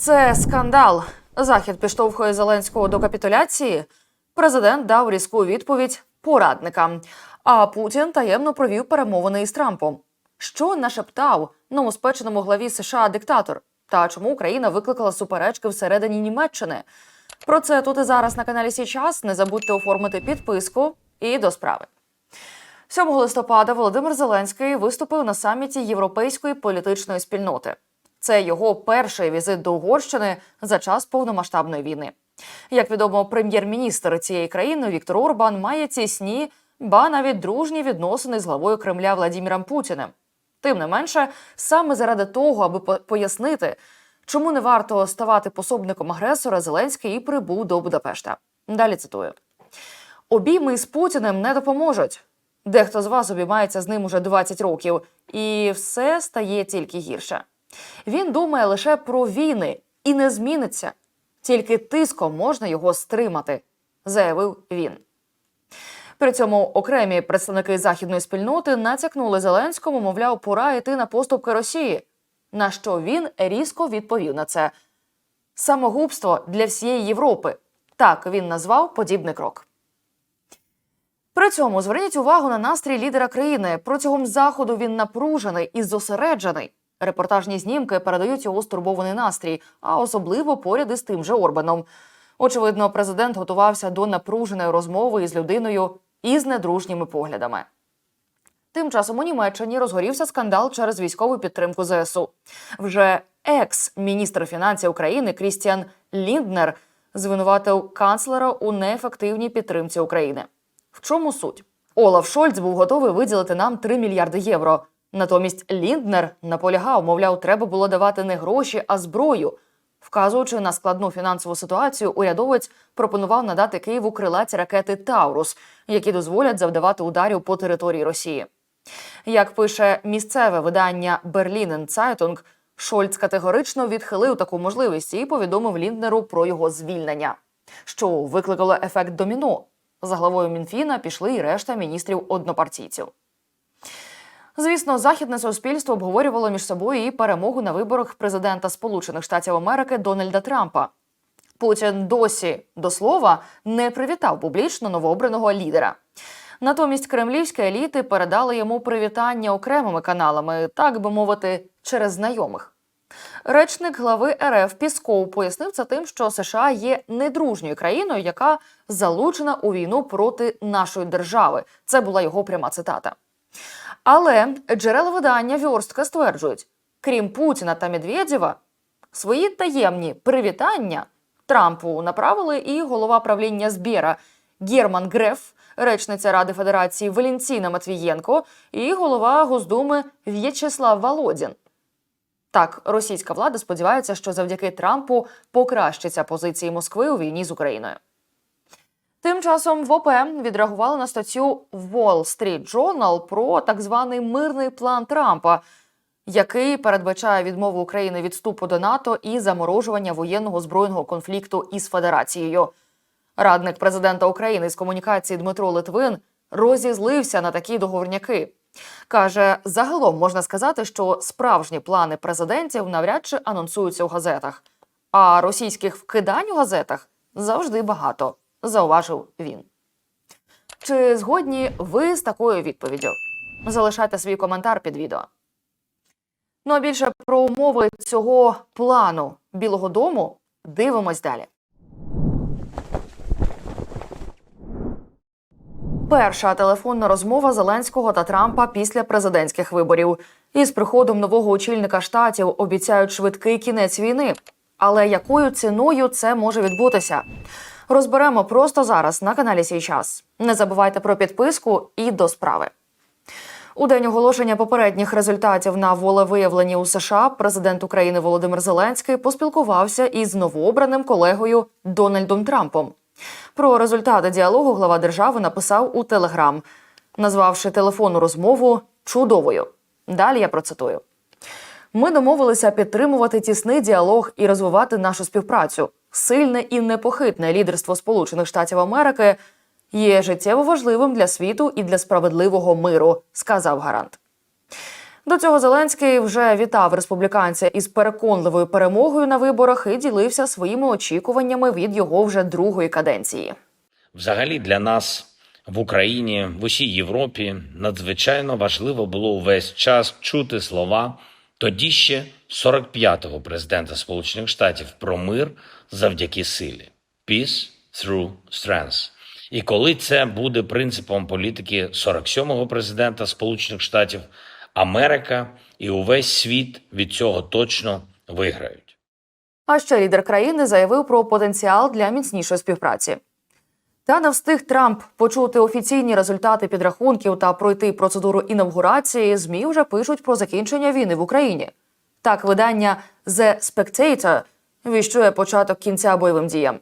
Це скандал. Захід підштовхує Зеленського до капітуляції. Президент дав різку відповідь порадникам. А Путін таємно провів перемовини із Трампом. Що нашептав новоспеченому главі США диктатор? Та чому Україна викликала суперечки всередині Німеччини? Про це тут і зараз на каналі Сій час. Не забудьте оформити підписку і до справи. 7 листопада Володимир Зеленський виступив на саміті Європейської політичної спільноти. Це його перший візит до Угорщини за час повномасштабної війни. Як відомо, прем'єр-міністр цієї країни Віктор Орбан має тісні, ба навіть дружні відносини з главою Кремля Владіміром Путіним. Тим не менше, саме заради того, аби пояснити, чому не варто ставати пособником агресора, Зеленський і прибув до Будапешта. Далі цитую. Обійми з Путіним не допоможуть. Дехто з вас обіймається з ним уже 20 років, і все стає тільки гірше. Він думає лише про війни і не зміниться. Тільки тиском можна його стримати, заявив він. При цьому окремі представники західної спільноти натякнули Зеленському, мовляв, пора йти на поступки Росії. На що він різко відповів на це самогубство для всієї Європи. Так він назвав подібний крок. При цьому зверніть увагу на настрій лідера країни. Протягом заходу він напружений і зосереджений. Репортажні знімки передають його стурбований настрій, а особливо поряд із тим же Орбаном. Очевидно, президент готувався до напруженої розмови із людиною із недружніми поглядами. Тим часом у Німеччині розгорівся скандал через військову підтримку ЗСУ. Вже екс-міністр фінансів України Крістіан Лінднер звинуватив канцлера у неефективній підтримці України. В чому суть? Олаф Шольц був готовий виділити нам 3 мільярди євро. Натомість Лінднер наполягав, мовляв, треба було давати не гроші, а зброю. Вказуючи на складну фінансову ситуацію, урядовець пропонував надати Києву крилаті ракети Таурус, які дозволять завдавати ударів по території Росії. Як пише місцеве видання Берлінен Цайтунг, Шольц категорично відхилив таку можливість і повідомив Лінднеру про його звільнення, що викликало ефект доміно. За главою Мінфіна пішли і решта міністрів однопартійців. Звісно, західне суспільство обговорювало між собою і перемогу на виборах президента Сполучених Штатів Америки Дональда Трампа. Путін досі до слова не привітав публічно новообраного лідера. Натомість кремлівські еліти передали йому привітання окремими каналами, так би мовити, через знайомих. Речник глави РФ Пісков пояснив це тим, що США є недружньою країною, яка залучена у війну проти нашої держави. Це була його пряма цитата. Але джерела видання Вьорстка стверджують, крім Путіна та Медведєва, свої таємні привітання Трампу направили і голова правління Збєра Герман Греф, речниця Ради Федерації Валентіна Матвієнко і голова Госдуми В'ячеслав Володін. Так, російська влада сподівається, що завдяки Трампу покращаться позиції Москви у війні з Україною. Тим часом в ОП відреагували на статтю Wall Street Journal про так званий мирний план Трампа, який передбачає відмову України від вступу до НАТО і заморожування воєнного збройного конфлікту із Федерацією. Радник президента України з комунікації Дмитро Литвин розізлився на такі договорняки. Каже, загалом можна сказати, що справжні плани президентів навряд чи анонсуються у газетах, а російських вкидань у газетах завжди багато, зауважив він. Чи згодні ви з такою відповіддю? Залишайте свій коментар під відео. Ну а більше про умови цього плану Білого Дому дивимось далі. Перша телефонна розмова Зеленського та Трампа після президентських виборів. Із приходом нового очільника штатів обіцяють швидкий кінець війни. Але якою ціною це може відбутися? Розберемо просто зараз на каналі Сій час. Не забувайте про підписку і до справи. У день оголошення попередніх результатів на волевиявленні у США президент України Володимир Зеленський поспілкувався із новообраним колегою Дональдом Трампом. Про результати діалогу глава держави написав у Телеграм, назвавши телефонну розмову чудовою. Далі я процитую. Ми домовилися підтримувати тісний діалог і розвивати нашу співпрацю. Сильне і непохитне лідерство Сполучених Штатів Америки є життєво важливим для світу і для справедливого миру, сказав гарант. До цього Зеленський вже вітав республіканця із переконливою перемогою на виборах і ділився своїми очікуваннями від його вже другої каденції. Взагалі для нас в Україні, в усій Європі надзвичайно важливо було увесь час чути слова тоді ще 45-го президента Сполучених Штатів про мир завдяки силі Peace through strength. І коли це буде принципом політики 47-го президента Сполучених Штатів, Америка і увесь світ від цього точно виграють. А ще лідер країни заявив про потенціал для міцнішої співпраці. Та не встиг Трамп почути офіційні результати підрахунків та пройти процедуру інавгурації. Змі вже пишуть про закінчення війни в Україні. Так, видання The Spectator віщує початок кінця бойовим діям.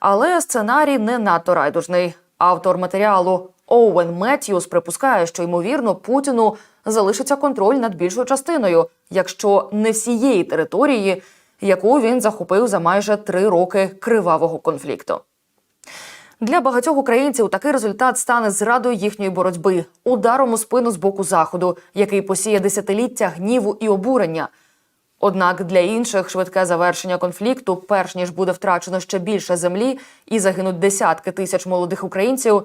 Але сценарій не надто райдужний. Автор матеріалу Оуен Меттьюс припускає, що ймовірно Путіну залишиться контроль над більшою частиною, якщо не всієї території, яку він захопив за майже три роки кривавого конфлікту. Для багатьох українців такий результат стане зрадою їхньої боротьби, ударом у спину з боку заходу, який посіє десятиліття гніву і обурення. Однак для інших швидке завершення конфлікту, перш ніж буде втрачено ще більше землі і загинуть десятки тисяч молодих українців,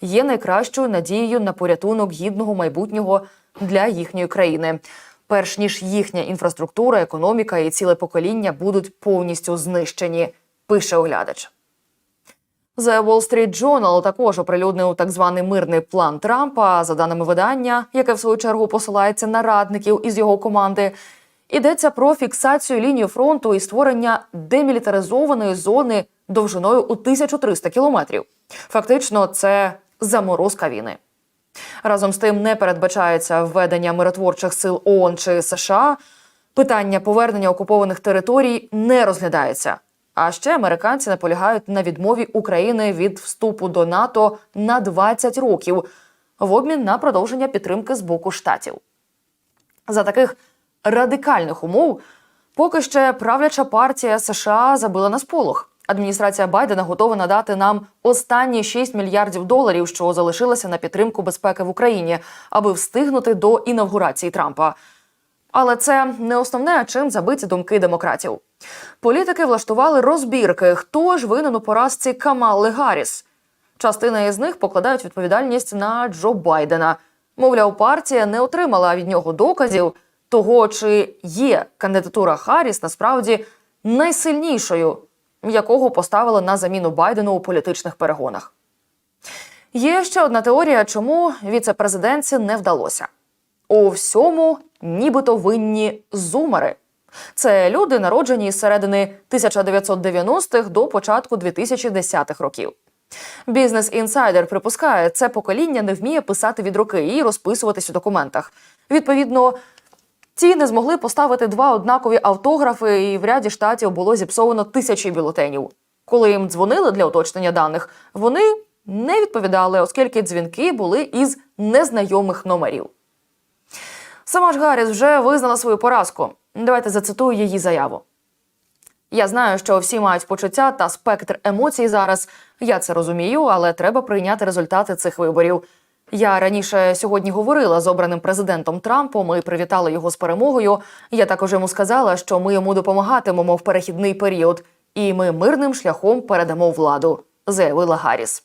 є найкращою надією на порятунок гідного майбутнього для їхньої країни, перш ніж їхня інфраструктура, економіка і ціле покоління будуть повністю знищені, пише оглядач. The Wall Street Journal також оприлюднив так званий мирний план Трампа. За даними видання, яке в свою чергу посилається на радників із його команди. Йдеться про фіксацію лінії фронту і створення демілітаризованої зони довжиною у 1300 кілометрів. Фактично, це заморозка війни. Разом з тим не передбачається введення миротворчих сил ООН чи США. Питання повернення окупованих територій не розглядається. А ще американці наполягають на відмові України від вступу до НАТО на 20 років в обмін на продовження підтримки з боку штатів. За таких радикальних умов поки ще правляча партія США забила на сполох. Адміністрація Байдена готова надати нам останні 6 мільярдів доларів, що залишилося на підтримку безпеки в Україні, аби встигнути до інавгурації Трампа. Але це не основне, чим забиті думки демократів. Політики влаштували розбірки, хто ж винен у поразці Камали Гарріс. Частина із них покладають відповідальність на Джо Байдена. Мовляв, партія не отримала від нього доказів того, чи є кандидатура Харріс насправді найсильнішою, якого поставили на заміну Байдену у політичних перегонах. Є ще одна теорія, чому віце-президентці не вдалося. У всьому нібито винні зумери. Це люди, народжені з середини 1990-х до початку 2010-х років. Бізнес інсайдер припускає, це покоління не вміє писати від руки і розписуватись у документах. Відповідно, ті не змогли поставити два однакові автографи, і в ряді штатів було зіпсовано тисячі бюлетенів. Коли їм дзвонили для уточнення даних, вони не відповідали, оскільки дзвінки були із незнайомих номерів. Сама ж Гарріс вже визнала свою поразку. Давайте зацитую її заяву. Я знаю, що всі мають почуття та спектр емоцій зараз. Я це розумію, але треба прийняти результати цих виборів. Я раніше сьогодні говорила з обраним президентом Трампом. Ми привітали його з перемогою. Я також йому сказала, що ми йому допомагатимемо в перехідний період, і ми мирним шляхом передамо владу, заявила Гарріс.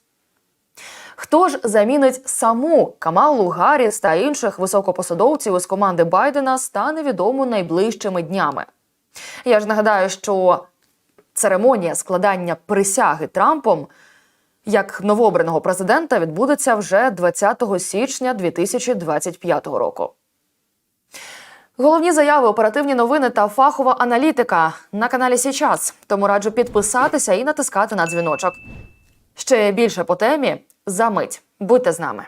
Хто ж замінить саму Камалу Гарріс та інших високопосадовців із команди Байдена, стане відомо найближчими днями. Я ж нагадаю, що церемонія складання присяги Трампом як новообраного президента відбудеться вже 20 січня 2025 року. Головні заяви, оперативні новини та фахова аналітика на каналі Січас. Тому раджу підписатися і натискати на дзвіночок. Ще більше по темі за мить. Будьте з нами.